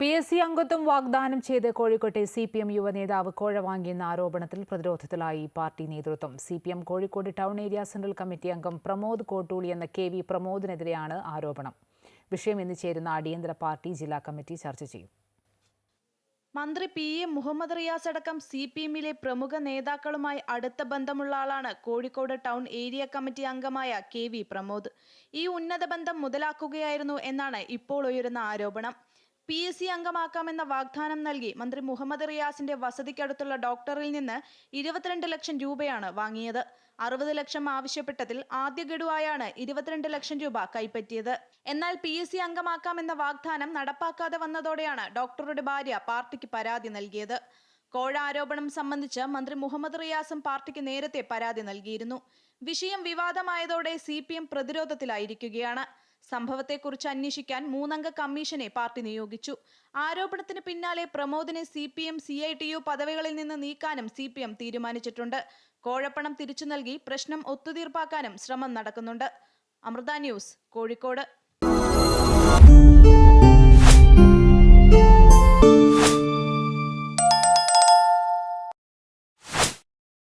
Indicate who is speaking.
Speaker 1: P S C അംഗത്വം വാഗ്ദാനം ചെയ്ത് കോഴിക്കോട്ടെ സി പി എം യുവ നേതാവ് കോഴ വാങ്ങിയെന്ന ആരോപണത്തിൽ പ്രതിരോധത്തിലായി പാർട്ടി നേതൃത്വം. C P M Kozhikode town area central committee അംഗം പ്രമോദ് കോട്ടൂളി എന്ന കെ വി പ്രമോദിനെതിരെയാണ് ആരോപണം. വിഷയം ഇന്ന് ചേരുന്ന അടിയന്തര പാർട്ടി ജില്ലാ കമ്മിറ്റി ചർച്ച ചെയ്യും.
Speaker 2: മന്ത്രി പി എ മുഹമ്മദ് റിയാസ് അടക്കം സി പി എമ്മിലെ പ്രമുഖ നേതാക്കളുമായി അടുത്ത ബന്ധമുള്ള ആളാണ് കോഴിക്കോട് ടൗൺ ഏരിയ കമ്മിറ്റി അംഗമായ കെ വി പ്രമോദ്. ഈ ഉന്നത ബന്ധം മുതലാക്കുകയായിരുന്നു എന്നാണ് ഇപ്പോൾ ഉയരുന്ന ആരോപണം. പി എസ് സി അംഗമാക്കാമെന്ന വാഗ്ദാനം നൽകി മന്ത്രി മുഹമ്മദ് റിയാസിന്റെ വസതിക്കടുത്തുള്ള ഡോക്ടറിൽ നിന്ന് ഇരുപത്തിരണ്ട് ലക്ഷം രൂപയാണ് വാങ്ങിയത്. അറുപത് ലക്ഷം ആവശ്യപ്പെട്ടതിൽ ആദ്യ ഗഡുവായാണ് ഇരുപത്തിരണ്ട് ലക്ഷം രൂപ കൈപ്പറ്റിയത്. എന്നാൽ പി എസ് സി അംഗമാക്കാമെന്ന വാഗ്ദാനം നടപ്പാക്കാതെ വന്നതോടെയാണ് ഡോക്ടറുടെ ഭാര്യ പാർട്ടിക്ക് പരാതി നൽകിയത്. കോഴ ആരോപണം സംബന്ധിച്ച് മന്ത്രി മുഹമ്മദ് റിയാസും പാർട്ടിക്ക് നേരത്തെ പരാതി നൽകിയിരുന്നു. വിഷയം വിവാദമായതോടെ സി പ്രതിരോധത്തിലായിരിക്കുകയാണ്. സംഭവത്തെക്കുറിച്ച് അന്വേഷിക്കാൻ മൂന്നംഗ കമ്മീഷനെ പാർട്ടി നിയോഗിച്ചു. ആരോപണത്തിന് പിന്നാലെ പ്രമോദിനെ C P M C I T U പദവികളിൽ നിന്ന് നീക്കാനും സി പി എം തീരുമാനിച്ചിട്ടുണ്ട്. കോഴപ്പണം തിരിച്ചു നൽകി പ്രശ്നം ഒത്തുതീർപ്പാക്കാനും ശ്രമം നടക്കുന്നുണ്ട്. അമൃത ന്യൂസ് കോഴിക്കോട്.